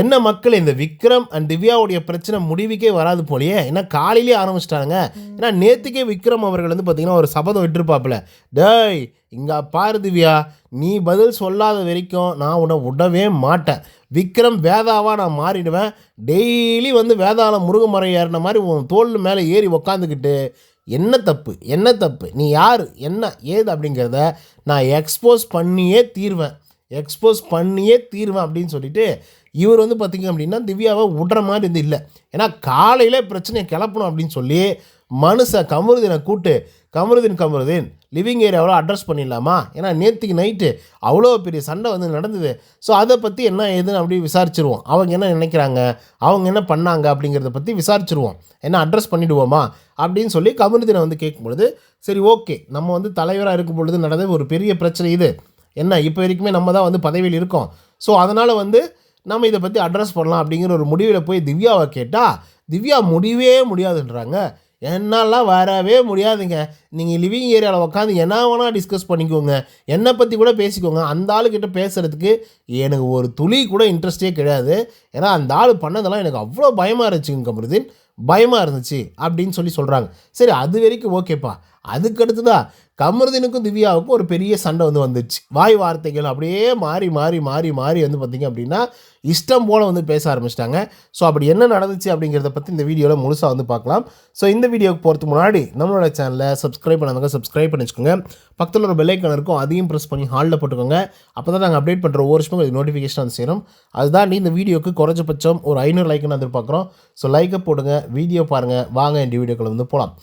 என்ன மக்கள் இந்த விக்ரம் அண்ட் திவ்யாவுடைய பிரச்சனை முடிவுக்கே வராது போலயே ஏன்னா காலையிலே ஆரம்பிச்சிட்டாங்க ஏன்னா நேற்றுக்கே விக்ரம் அவர்கள் வந்து பார்த்தீங்கன்னா ஒரு சபதம் விட்டுருப்பாப்புல. டேய் இங்கே பாரு திவ்யா நீ பதில் சொல்லாத வரைக்கும் நான் உன்னை விடவே மாட்டேன். விக்ரம் வேதாவாக நான் மாறிடுவேன். டெய்லி வந்து வேதாளம் முருகமரம் ஏறின மாதிரி உன் தோல் மேலே ஏறி உக்காந்துக்கிட்டு என்ன தப்பு என்ன தப்பு நீ யார் என்ன ஏது அப்படிங்கிறத நான் எக்ஸ்போஸ் பண்ணியே தீர்வேன். எக்ஸ்போஸ் பண்ணியே தீர்வேன் அப்படின்னு சொல்லிட்டு இவர் வந்து பார்த்திங்க அப்படின்னா திவ்யாவை விடுற மாதிரி இருந்து இல்லை. ஏன்னா காலையில் பிரச்சனையை கிளப்பணும் அப்படின்னு சொல்லி மனுஷை கமருதினை கூட்டு கமருதீன் கமருதீன் லிவிங் ஏரியாவில் அட்ரஸ் பண்ணிடலாமா? ஏன்னா நேற்றுக்கு நைட்டு அவ்வளோ பெரிய சண்டை வந்து நடந்தது. ஸோ அதை பற்றி என்ன ஏதுன்னு அப்படி விசாரிச்சிருவோம். அவங்க என்ன நினைக்கிறாங்க? அவங்க என்ன பண்ணாங்க அப்படிங்கிறத பற்றி விசாரிச்சிருவோம். என்ன அட்ரஸ் பண்ணிவிடுவோமா அப்படின்னு சொல்லி கமருதீனை வந்து கேட்கும்பொழுது சரி ஓகே நம்ம வந்து தலைவராக இருக்கும் பொழுது நடந்த ஒரு பெரிய பிரச்சனை இது. என்ன இப்போ வரைக்குமே நம்ம தான் வந்து பதவியில் இருக்கோம். ஸோ அதனால் வந்து நம்ம இதை பற்றி அட்ரஸ் பண்ணலாம் அப்படிங்கிற ஒரு முடிவில் போய் திவ்யாவை கேட்டால் திவ்யா முடியவே முடியாதுன்றாங்க. என்னெல்லாம் வரவே முடியாதுங்க. நீங்கள் லிவிங் ஏரியாவில் உட்காந்து என்ன வேணால் டிஸ்கஸ் பண்ணிக்கோங்க. என்னை பற்றி கூட பேசிக்கோங்க. அந்த ஆளுக்கிட்ட பேசுகிறதுக்கு எனக்கு ஒரு துளி கூட இன்ட்ரெஸ்டே கிடையாது. ஏன்னா அந்த ஆள் பண்ணதெல்லாம் எனக்கு அவ்வளோ பயமாக இருந்துச்சுங்க கமருதீன். பயமாக இருந்துச்சு அப்படின்னு சொல்லி சொல்கிறாங்க சரி அது வரைக்கும் ஓகேப்பா அதுக்கடுத்து தான் கமருதீனுக்கும் திவ்யாவுக்கும் ஒரு பெரிய சண்டை வந்து வந்துச்சு. வாய் வார்த்தைகள் அப்படியே மாறி மாறி மாறி மாறி வந்து பார்த்திங்க அப்படின்னா இஷ்டம் போல் வந்து பேச ஆரம்பிச்சிட்டாங்க. ஸோ அப்படி என்ன நடந்துச்சு அப்படிங்கிறத பற்றி இந்த வீடியோவில் முழுசாக வந்து பார்க்கலாம். ஸோ இந்த வீடியோக்கு போகிறதுக்கு முன்னாடி நம்மளோட சேனலை சப்ஸ்கிரைப் பண்ணாதவங்க சப்ஸ்கிரைப் பண்ணி வச்சுக்கோங்க. பக்கத்தில் ஒரு பெல்லைக்கன் இருக்கும் அதையும் ப்ரெஸ் பண்ணி ஹாலில் போட்டுக்கோங்க. அப்போ தான் நாங்கள் அப்டேட் பண்ணுற ஒவ்வொரு வருஷமும் இது நோட்டிஃபிகேஷன் வந்து சேரும். அதுதான் இந்த வீடியோக்கு குறைஞ்சபட்சம் ஒரு ஐநூறு லைக்குன்னு எதிர்பார்க்குறோம். ஸோ லைக்கை போடுங்க வீடியோ பாருங்கள் வாங்க இந்த வீடியோக்களை வந்து போகலாம்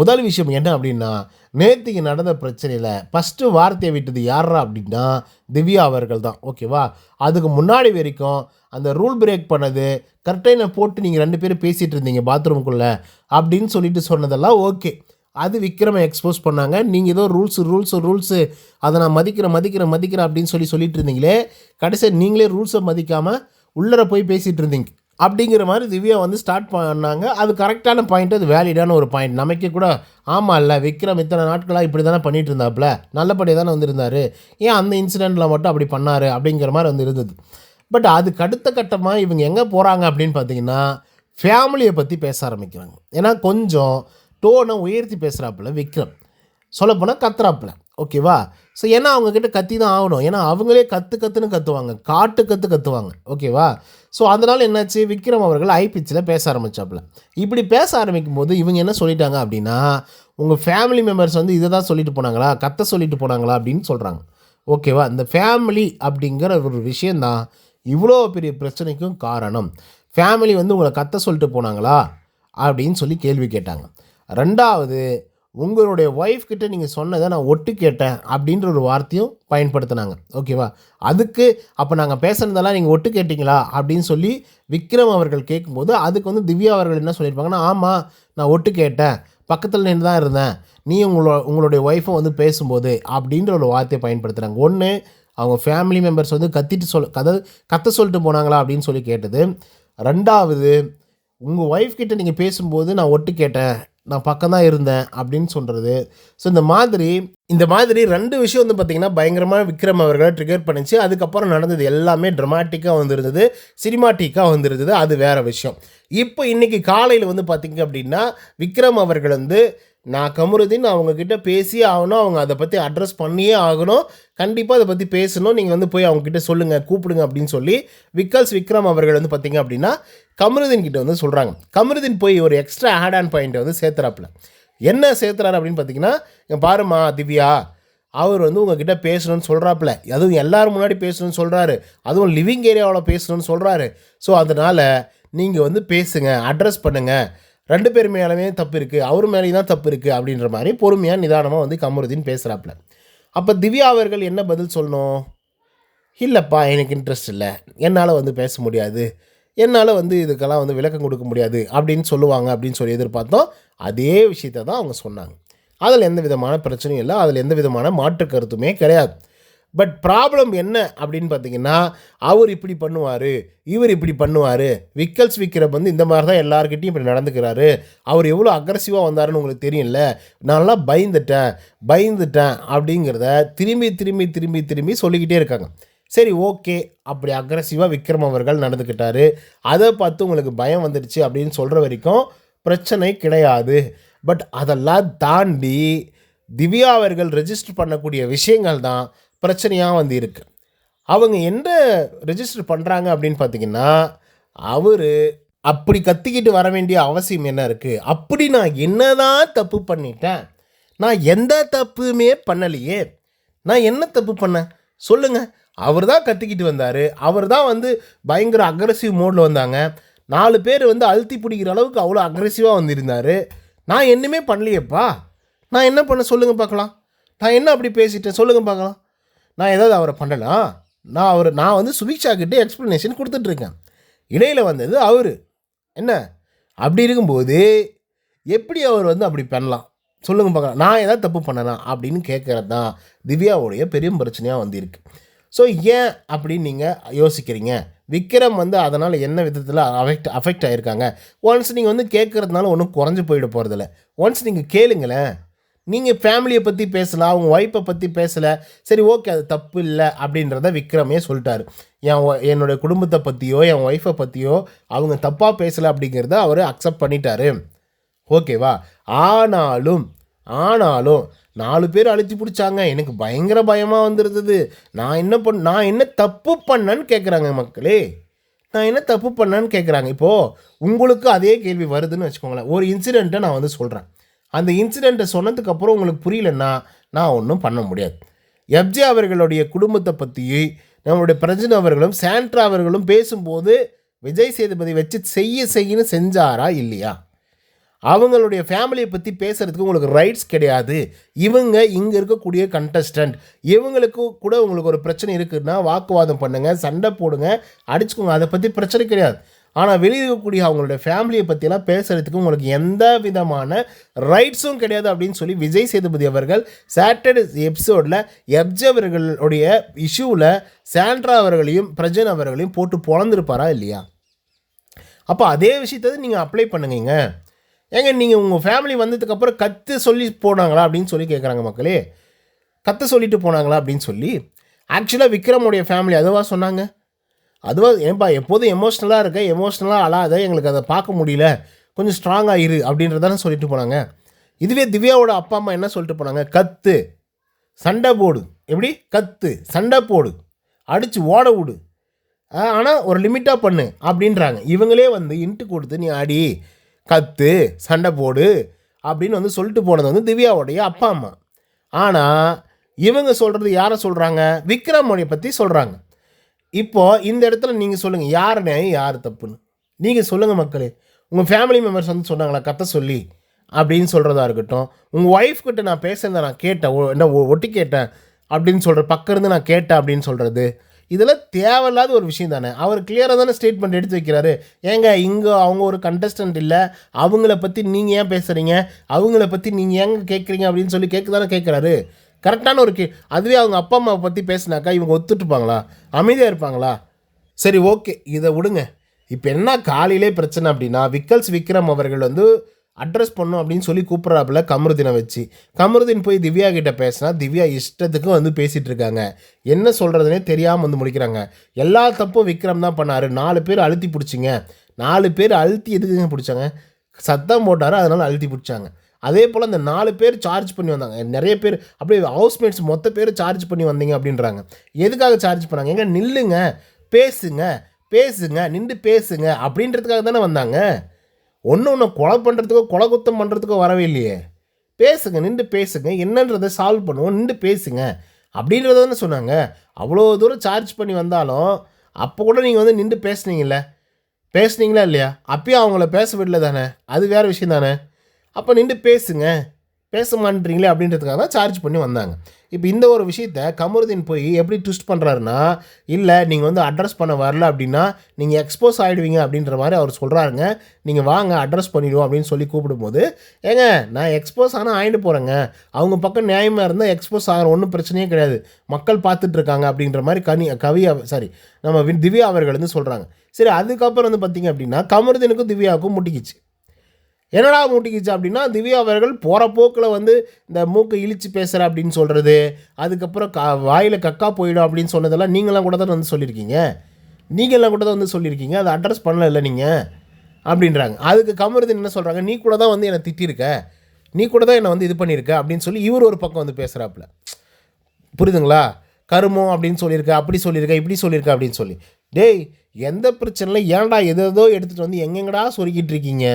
முதல் விஷயம் என்ன அப்படின்னா நேற்றுக்கு நடந்த பிரச்சனையில் ஃபஸ்ட்டு வார்த்தையை விட்டது யாரா அப்படின்னா திவ்யா அவர்கள் தான். ஓகேவா அதுக்கு முன்னாடி வரைக்கும் அந்த ரூல் பிரேக் பண்ணது கரெக்டாக போட்டு நீங்கள் ரெண்டு பேரும் பேசிகிட்டு இருந்தீங்க பாத்ரூமுக்குள்ளே அப்படின்னு சொல்லிட்டு சொன்னதெல்லாம் ஓகே அது விக்ரமை எக்ஸ்போஸ் பண்ணாங்க. நீங்கள் ஏதோ ரூல்ஸு ரூல்ஸு ரூல்ஸு அதை நான் மதிக்கிறேன் மதிக்கிறேன் மதிக்கிறேன் அப்படின்னு சொல்லி சொல்லிட்டு இருந்தீங்களே கடைசியாக நீங்களே ரூல்ஸை மதிக்காமல் உள்ளர போய் பேசிகிட்டு இருந்தீங்க. அப்படிங்கிற மாதிரி திவ்யா வந்து ஸ்டார்ட் பண்ணாங்க. அது கரெக்டான பாயிண்ட் அது வேலிடான ஒரு பாயிண்ட் நமக்கே கூட ஆமாம் இல்லை விக்ரம் இத்தனை நாட்களாக இப்படி தானே பண்ணிகிட்டு இருந்தாப்புல நல்லபடியாக தானே வந்திருந்தார். ஏன் அந்த இன்சிடெண்ட்டில் மட்டும் அப்படி பண்ணார்? அப்படிங்கிற மாதிரி வந்து இருந்தது. பட் அதுக்கு அடுத்த கட்டமாக இவங்க எங்கே போகிறாங்க அப்படின்னு பார்த்தீங்கன்னா ஃபேமிலியை பற்றி பேச ஆரம்பிக்கிறாங்க. ஏன்னா கொஞ்சம் டோனை உயர்த்தி பேசுகிறாப்புல விக்ரம். சொல்லப்போனால் கத்துறாப்புல. ஓகேவா? ஸோ ஏன்னா அவங்கக்கிட்ட கத்தி தான் ஆகணும். ஏன்னா அவங்களே கற்று கற்றுன்னு கற்றுவாங்க காட்டு கற்று கற்றுவாங்க ஓகேவா? ஸோ அதனால் என்னாச்சு? விக்ரம் அவர்கள் ஐ பிச்சில் பேச ஆரம்பித்தாப்புல இப்படி பேச ஆரம்பிக்கும் போது இவங்க என்ன சொல்லிட்டாங்க அப்படின்னா உங்கள் ஃபேமிலி மெம்பர்ஸ் வந்து இதை தான் சொல்லிட்டு போனாங்களா? கத்த சொல்லிட்டு போனாங்களா? அப்படின்னு சொல்கிறாங்க ஓகேவா? இந்த ஃபேமிலி அப்படிங்கிற ஒரு விஷயந்தான் இவ்வளோ பெரிய பிரச்சனைக்கும் காரணம். ஃபேமிலி வந்து உங்களை கத்த சொல்லிட்டு போனாங்களா? அப்படின்னு சொல்லி கேள்வி கேட்டாங்க. ரெண்டாவது உங்களுடைய ஒய்ஃப் கிட்ட நீங்கள் சொன்னதை நான் ஒட்டு கேட்டேன் அப்படின்ற ஒரு வார்த்தையும் பயன்படுத்தினாங்க. ஓகேவா அதுக்கு அப்போ நாங்கள் பேசுனதெல்லாம் நீங்கள் ஒட்டு கேட்டிங்களா? அப்படின்னு சொல்லி விக்ரம் அவர்கள் கேட்கும்போது அதுக்கு வந்து திவ்யா அவர்கள் என்ன சொல்லியிருப்பாங்கன்னா ஆமாம் நான் ஒட்டு கேட்டேன். பக்கத்தில் நின்று தான் இருந்தேன். நீ உங்களோட உங்களுடைய ஒய்ஃபை வந்து பேசும்போது அப்படின்ற ஒரு வார்த்தையை பயன்படுத்துகிறாங்க ஒன்று அவங்க ஃபேமிலி மெம்பர்ஸ் வந்து கத்திட்டு சொல் கதை கத்த சொல்லிட்டு போனாங்களா அப்படின்னு சொல்லி கேட்டது. ரெண்டாவது உங்கள் ஒய்ஃப் கிட்ட நீங்கள் பேசும்போது நான் ஒட்டு கேட்டேன். நான் பக்கம் தான் இருந்தேன் அப்படின்னு சொல்கிறது ஸோ இந்த மாதிரி இந்த மாதிரி ரெண்டு விஷயம் வந்து பார்த்திங்கன்னா பயங்கரமாக விக்ரம் அவர்களை ட்ரிகர் பண்ணிச்சு. அதுக்கப்புறம் நடந்தது எல்லாமே ட்ரமாட்டிக்காக வந்துருந்தது. சினிமாட்டிக்காக வந்துருந்தது. அது வேறு விஷயம். இப்போ இன்றைக்கி காலையில் வந்து பார்த்திங்க அப்படின்னா விக்ரம் அவர்கள் வந்து நான் கமருதீன் அவங்கக்கிட்ட பேசியே ஆகணும். அவங்க அதை பற்றி அட்ரஸ் பண்ணியே ஆகணும். கண்டிப்பாக அதை பற்றி பேசணும். நீங்கள் வந்து போய் அவங்கக்கிட்ட சொல்லுங்கள் கூப்பிடுங்க அப்படின்னு சொல்லி விக்கல்ஸ் விக்ரம் அவர்கள் வந்து பார்த்தீங்க அப்படின்னா கமருதீன் கிட்ட வந்து சொல்கிறாங்க கமருதீன் போய் ஒரு எக்ஸ்ட்ரா ஆட் ஆன் பாயிண்ட்டை வந்து சேர்த்துறாப்புல. என்ன சேர்த்துறாரு அப்படின்னு பார்த்தீங்கன்னா இங்கே பாருமா திவ்யா அவர் வந்து உங்ககிட்ட பேசணும்னு சொல்கிறாப்புல அதுவும் எல்லோரும் முன்னாடி பேசணும்னு சொல்கிறாரு அதுவும் லிவிங் ஏரியாவில் பேசணும்னு சொல்கிறாரு ஸோ அதனால் நீங்கள் வந்து பேசுங்க அட்ரஸ் பண்ணுங்கள் ரெண்டு பேர் மேலேயுமே தப்பு இருக்குது அவர் மேலேயும் தான் தப்பு இருக்குது அப்படின்ற மாதிரி பொறுமையாக நிதானமாக வந்து கமருதீன் பேசுகிறாப்புல அப்போ திவ்யா அவர்கள் என்ன பதில் சொல்லணும்? இல்லைப்பா எனக்கு இன்ட்ரெஸ்ட் இல்லை. என்னால் வந்து பேச முடியாது. என்னால் வந்து இதுக்கெல்லாம் வந்து விளக்கம் கொடுக்க முடியாது அப்படின்னு சொல்லுவாங்க அப்படின்னு சொல்லி எதிர்பார்த்தோம். அதே விஷயத்தை தான் அவங்க சொன்னாங்க. அதில் எந்த விதமான பிரச்சனையும் இல்லை. அதில் எந்த விதமான மாற்று கருத்துமே கிடையாது. பட் ப்ராப்ளம் என்ன அப்படின்னு பார்த்தீங்கன்னா அவர் இப்படி பண்ணுவார் இவர் இப்படி பண்ணுவார் விக்கல்ஸ் விற்கிறப்ப வந்து இந்த மாதிரி தான் எல்லாருக்கிட்டையும் இப்படி நடந்துக்கிறாரு அவர் எவ்வளோ அக்ரஸிவாக வந்தாருன்னு உங்களுக்கு தெரியல நான்லாம் பயந்துட்டேன் பயந்துட்டேன் அப்படிங்கிறத திரும்பி திரும்பி திரும்பி திரும்பி சொல்லிக்கிட்டே இருக்காங்க. சரி ஓகே அப்படி அக்ரஸிவாக விக்ரம் அவர்கள் நடந்துக்கிட்டாரு. அதை பார்த்து உங்களுக்கு பயம் வந்துடுச்சு அப்படின்னு சொல்கிற வரைக்கும் பிரச்சனை கிடையாது. பட் அதெல்லாம் தாண்டி திவ்யா அவர்கள் ரெஜிஸ்டர் பண்ணக்கூடிய விஷயங்கள் தான் பிரச்சனையாக வந்து இருக்குது அவங்க என்ன ரெஜிஸ்டர் பண்ணுறாங்க அப்படின்னு பார்த்தீங்கன்னா அவர் அப்படி கத்திக்கிட்டு வர வேண்டிய அவசியம் என்ன இருக்குது அப்படி நான் என்னதான் தப்பு பண்ணிட்டேன்? நான் எந்த தப்புமே பண்ணலையே. நான் என்ன தப்பு பண்ணேன்? சொல்லுங்கள் அவர் தான் கத்திக்கிட்டு வந்தார். அவர் தான் வந்து பயங்கர அக்ரஸிவ் மோடில் வந்தாங்க. நாலு பேர் வந்து அழுத்தி பிடிக்கிற அளவுக்கு அவ்வளோ அக்ரெசிவாக வந்திருந்தார். நான் என்னமே பண்ணலையேப்பா. நான் என்ன பண்ண? சொல்லுங்கள் பார்க்கலாம். நான் என்ன அப்படி பேசிட்டேன்? சொல்லுங்கள் பார்க்கலாம். நான் ஏதாவது அவரை பண்ணலாம் நான் அவர் நான் வந்து சுபிக்ஷா கிட்டே எக்ஸ்ப்ளனேஷன் கொடுத்துட்ருக்கேன் இடையில் வந்தது அவர். என்ன? அப்படி இருக்கும்போது எப்படி அவர் வந்து அப்படி பண்ணலாம்? சொல்லுங்க பார்க்கலாம். நான் ஏதாவது தப்பு பண்ணனா? அப்படின்னு கேட்குறது தான் திவ்யாவுடைய பெரிய பிரச்சனையாக வந்து ஸோ ஏன் அப்படின்னு நீங்கள் யோசிக்கிறீங்க? விக்ரம் வந்து அதனால் என்ன விதத்தில் அஃபெக்ட் அஃபெக்ட் ஆகிருக்காங்க ஒன்ஸ் நீங்கள் வந்து கேட்குறதுனால ஒன்றும் குறைஞ்சி போயிட போகிறதில்ல ஒன்ஸ் நீங்கள் கேளுங்களேன். நீங்கள் ஃபேமிலியை பற்றி பேசலாம் அவங்க ஒய்ஃபை பற்றி பேசலை சரி ஓகே அது தப்பு இல்லை அப்படின்றத விக்ரமே சொல்லிட்டாரு. என் ஒ- என்னுடைய குடும்பத்தை பற்றியோ என் ஒய்ஃபை பற்றியோ அவங்க தப்பாக பேசலை அப்படிங்கிறத அவர் அக்செப்ட் பண்ணிட்டாரு. ஓகேவா ஆனாலும் ஆனாலும் நாலு பேர் அழுத்தி பிடிச்சாங்க. எனக்கு பயங்கர பயமாக வந்துருந்தது. நான் என்ன பண்ண நான் என்ன தப்பு பண்ணேன்னு கேட்குறாங்க மக்களே. நான் என்ன தப்பு பண்ணேன்னு கேட்குறாங்க இப்போது உங்களுக்கு அதே கேள்வி வருதுன்னு வச்சுக்கோங்களேன். ஒரு இன்சிடெண்ட்டை நான் வந்து சொல்கிறேன் அந்த இன்சிடெண்ட்டை சொன்னதுக்கப்புறம் உங்களுக்கு புரியலன்னா நான் ஒன்றும் பண்ண முடியாது. எப்ஜே அவர்களுடைய குடும்பத்தை பற்றி நம்மளுடைய பிரஜன் அவர்களும் சாண்ட்ரா அவர்களும் பேசும்போது விஜய் சேதுபதி வச்சு செய்ய செய்யன்னு செஞ்சாரா இல்லையா? அவங்களுடைய ஃபேமிலியை பற்றி பேசுகிறதுக்கு உங்களுக்கு ரைட்ஸ் கிடையாது. இவங்க இங்கே இருக்கக்கூடிய கண்டஸ்டன்ட் இவங்களுக்கு கூட உங்களுக்கு ஒரு பிரச்சனை இருக்குதுன்னா வாக்குவாதம் பண்ணுங்கள் சண்டை போடுங்க அடிச்சுக்கோங்க. அதை பற்றி பிரச்சனை கிடையாது. ஆனால் வெளியே இருக்கக்கூடிய அவங்களுடைய ஃபேமிலியை பற்றிலாம் பேசுகிறதுக்கு உங்களுக்கு எந்த விதமான ரைட்ஸும் கிடையாது அப்படின்னு சொல்லி விஜய் சேதுபதி அவர்கள் சாட்டர்டே எபிசோடில் எப்ஜ் அவர்களுடைய இஷ்யூவில் சாண்ட்ரா அவர்களையும் பிரஜன் அவர்களையும் போட்டு பொழந்திருப்பாரா இல்லையா? அப்போ அதே விஷயத்தை நீங்கள் அப்ளை பண்ணுங்கங்க. ஏங்க நீங்கள் உங்கள் ஃபேமிலி வந்ததுக்கப்புறம் கற்று சொல்லி போனாங்களா அப்படின்னு சொல்லி கேட்குறாங்க மக்களே. கற்று சொல்லிட்டு போனாங்களா அப்படின்னு சொல்லி. ஆக்சுவலாக விக்ரமுடைய ஃபேமிலி அதுவாக சொன்னாங்க? அதுவாக ஏன்பா எப்போதும் எமோஷ்னலாக இருக்க எமோஷ்னலாக அழாத எங்களுக்கு அதை பார்க்க முடியல. கொஞ்சம் ஸ்ட்ராங்காக இரு அப்படின்றதான சொல்லிட்டு போனாங்க. இதுவே திவ்யாவோட அப்பா அம்மா என்ன சொல்லிட்டு போனாங்க? கத்து. சண்டை போடு. எப்படி? கத்து. சண்டை போடு. அடித்து ஓட விடு. ஆனால் ஒரு லிமிட்டாக பண்ணு அப்படின்றாங்க. இவங்களே வந்து இன்ட்டு கொடுத்து நீ அடி கத்து சண்டை போடு அப்படின்னு வந்து சொல்லிட்டு போனது வந்து திவ்யாவுடைய அப்பா அம்மா. ஆனால் இவங்க சொல்கிறது யாரை சொல்கிறாங்க விக்ரமோடைய பற்றி சொல்கிறாங்க இப்போது இந்த இடத்துல நீங்கள் சொல்லுங்கள் யார் நியாயம் யார் தப்புன்னு? நீங்கள் சொல்லுங்கள் மக்களே. உங்கள் ஃபேமிலி மெம்பர்ஸ் வந்து சொன்னாங்களா கத்த சொல்லி அப்படின்னு சொல்கிறதா இருக்கட்டும். உங்கள் ஒய்ஃப் கிட்ட நான் பேசுகிறத நான் கேட்டேன் என்ன ஒ- ஒட்டி கேட்டேன் அப்படின்னு சொல்கிற பக்கம் இருந்து நான் கேட்டேன் அப்படின்னு சொல்கிறது இதெல்லாம் தேவையில்லாத ஒரு விஷயம் தானே. அவர் கிளியராக தானே ஸ்டேட்மெண்ட் எடுத்து வைக்கிறாரு. ஏங்க இங்கே அவங்க ஒரு கண்டஸ்டன்ட் இல்லை. அவங்கள பற்றி நீங்கள் ஏன் பேசுகிறீங்க அவங்கள பற்றி நீங்கள் ஏங்க கேட்குறீங்க அப்படின்னு சொல்லி கேட்க தானே கேட்குறாரு கரெக்டான ஒரு கே அதுவே அவங்க அப்பா அம்மாவை பற்றி பேசினாக்கா இவங்க ஒத்துட்டுப்பாங்களா? அமைதியாக இருப்பாங்களா? சரி ஓகே. இதை விடுங்க. இப்போ என்ன காலையிலே பிரச்சனை அப்படின்னா விக்கல்ஸ் விக்ரம் அவர்கள் வந்து அட்ரஸ் பண்ணும் அப்படின்னு சொல்லி கூப்பிட்றாப்புல கமருதீனை வச்சு. கமருதின் போய் திவ்யா கிட்ட பேசினா திவ்யா இஷ்டத்துக்கு வந்து பேசிகிட்டு இருக்காங்க. என்ன சொல்கிறதுனே தெரியாமல் வந்து முடிக்கிறாங்க. எல்லா தப்பும் விக்ரம் தான் பண்ணார். நாலு பேர் அழுத்தி பிடிச்சிங்க. நாலு பேர் அழுத்தி எதுக்குங்க பிடிச்சாங்க? சத்தம் போட்டார் அதனால் அழுத்தி பிடிச்சாங்க. அதே போல் அந்த நாலு பேர் சார்ஜ் பண்ணி வந்தாங்க. நிறைய பேர் அப்படியே ஹவுஸ்மேட்ஸ் மொத்த பேர் சார்ஜ் பண்ணி வந்தீங்க அப்படின்றாங்க. எதுக்காக சார்ஜ் பண்ணாங்க? எங்கே நில்லுங்க பேசுங்க பேசுங்க நின்று பேசுங்க அப்படின்றதுக்காக தானே வந்தாங்க. ஒன்று ஒன்று கொலை பண்ணுறதுக்கோ கொலை குத்தம் பண்ணுறதுக்கோ வரவே இல்லையே. பேசுங்க நின்று பேசுங்க என்னன்றதை சால்வ் பண்ணுவோம் நின்று பேசுங்க அப்படின்றத தானே சொன்னாங்க. அவ்வளோ தூரம் சார்ஜ் பண்ணி வந்தாலும் அப்போ கூட நீங்கள் வந்து நின்று பேசுனீங்கல்ல. பேசுனீங்களா இல்லையா? அப்பயும் அவங்கள பேச விடல தானே. அது வேறு விஷயம் தானே. அப்போ நின்று பேசுங்க. பேச மாட்டீங்களே அப்படின்றதுக்காக தான் சார்ஜ் பண்ணி வந்தாங்க. இப்போ இந்த ஒரு விஷயத்த கமருதீன் போய் எப்படி ட்விஸ்ட் பண்ணுறாருன்னா இல்லை நீங்கள் வந்து அட்ரஸ் பண்ண வரல அப்படின்னா நீங்கள் எக்ஸ்போஸ் ஆகிடுவீங்க அப்படின்ற மாதிரி அவர் சொல்கிறாருங்க நீங்கள் வாங்க அட்ரஸ் பண்ணிடுவோம் அப்படின்னு சொல்லி கூப்பிடும்போது ஏங்க நான் எக்ஸ்போஸ் ஆனால் ஆகிட்டு போகிறேங்க அவங்க பக்கம் நியாயமாக இருந்தால் எக்ஸ்போஸ் ஆகிற ஒன்றும் பிரச்சனையே கிடையாது. மக்கள் பார்த்துட்ருக்காங்க அப்படின்ற மாதிரி கனி கவி சாரி நம்ம திவ்யா அவர்கள் வந்து சொல்கிறாங்க சரி அதுக்கப்புறம் வந்து பார்த்தீங்க அப்படின்னா கமருதீனுக்கும் திவ்யாவுக்கும் முட்டிக்கிச்சு. என்னடா மூட்டிக்கிச்சு அப்படின்னா திவ்யா அவர்கள் போகிற போக்கில் வந்து இந்த மூக்கை இழிச்சு பேசுகிற அப்படின்னு சொல்கிறது அதுக்கப்புறம் கா வாயில் கக்கா போயிடும் அப்படின்னு சொன்னதெல்லாம் நீங்களாம் கூட தான் வந்து சொல்லியிருக்கீங்க? நீங்களாம் கூட தான் வந்து சொல்லியிருக்கீங்க. அதை அட்ரஸ் பண்ணல இல்லை நீங்கள் அப்படின்றாங்க. அதுக்கு கமருதன் என்ன சொல்கிறாங்க நீ கூட தான் வந்து என்னை திட்டிருக்க. நீ கூட தான் என்னை வந்து இது பண்ணியிருக்க அப்படின்னு சொல்லி இவர் ஒரு பக்கம் வந்து பேசுகிறாப்புல புரியுதுங்களா? கருமம் அப்படின்னு சொல்லியிருக்க அப்படி சொல்லியிருக்க இப்படி சொல்லியிருக்க அப்படின்னு சொல்லி. டேய் எந்த பிரச்சனையில் ஏன்டா எதோ எடுத்துகிட்டு வந்து எங்கெங்கடா சொருக்கிட்டு இருக்கீங்க?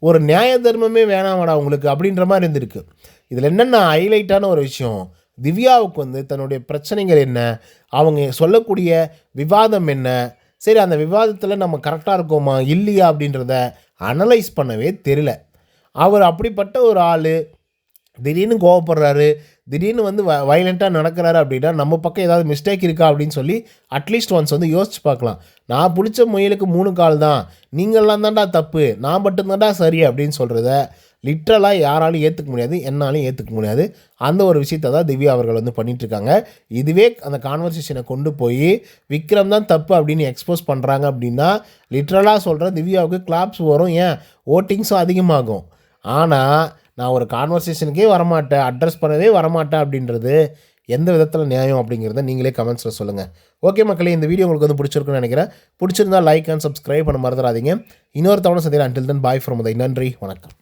ஒரு நியாய தர்மமே வேணாமாடா உங்களுக்கு அப்படின்ற மாதிரி இருந்திருக்கு. இதில் என்னென்ன ஹைலைட்டான ஒரு விஷயம்? திவ்யாவுக்கு வந்து தன்னுடைய பிரச்சனைகள் என்ன? அவங்க சொல்லக்கூடிய விவாதம் என்ன? சரி அந்த விவாதத்தில் நம்ம கரெக்டாக இருக்கோமா? இல்லையா? அப்படின்றத அனலைஸ் பண்ணவே தெரியல. அவர் அப்படிப்பட்ட ஒரு ஆள். திடீர்னு கோவப்படுறாரு. திடீர்னு வந்து வ வயலண்ட்டாக நடக்கிறாரு அப்படின்னா நம்ம பக்கம் ஏதாவது மிஸ்டேக் இருக்கா அப்படின்னு சொல்லி அட்லீஸ்ட் ஒன்ஸ் வந்து யோசிச்சு பார்க்கலாம். நான் பிடிச்ச முயலுக்கு மூணு கால் தான். நீங்கள்லாம் தான்டா தப்பு. நான் மட்டும்தான்டா சரி அப்படின்னு சொல்கிறத லிட்ரலாக யாராலும் ஏற்றுக்க முடியாது. என்னாலும் ஏற்றுக்க முடியாது. அந்த ஒரு விஷயத்தை தான் திவ்யா அவர்கள் வந்து பண்ணிகிட்ருக்காங்க இதுவே அந்த கான்வர்சேஷனை கொண்டு போய் விக்ரம் தான் தப்பு அப்படின்னு எக்ஸ்போஸ் பண்ணுறாங்க அப்படின்னா லிட்ரலாக சொல்கிறேன் திவ்யாவுக்கு கிளாப்ஸ் வரும். ஏன்? ஓட்டிங்ஸும் அதிகமாகும். ஆனால் நான் ஒரு கான்வர்சேஷனுக்கே வரமாட்டேன் அட்ரஸ் பண்ணவே வரமாட்டேன் அப்படின்றது எந்த விதத்தில் நியாயம் அப்படிங்கிறத நீங்களே கமெண்ட்ஸில் சொல்லுங்கள் ஓகே மக்களே இந்த வீடியோ உங்களுக்கு வந்து பிடிச்சிருக்குன்னு நினைக்கிறேன். பிடிச்சிருந்தா லைக் அண்ட் சப்ஸ்கிரைப் பண்ண மறந்துடாதீங்க. இன்னொரு தவணை சந்திக்கிறேன். அண்டில் தன் பாய் ஃப்ரம் நன்றி வணக்கம்.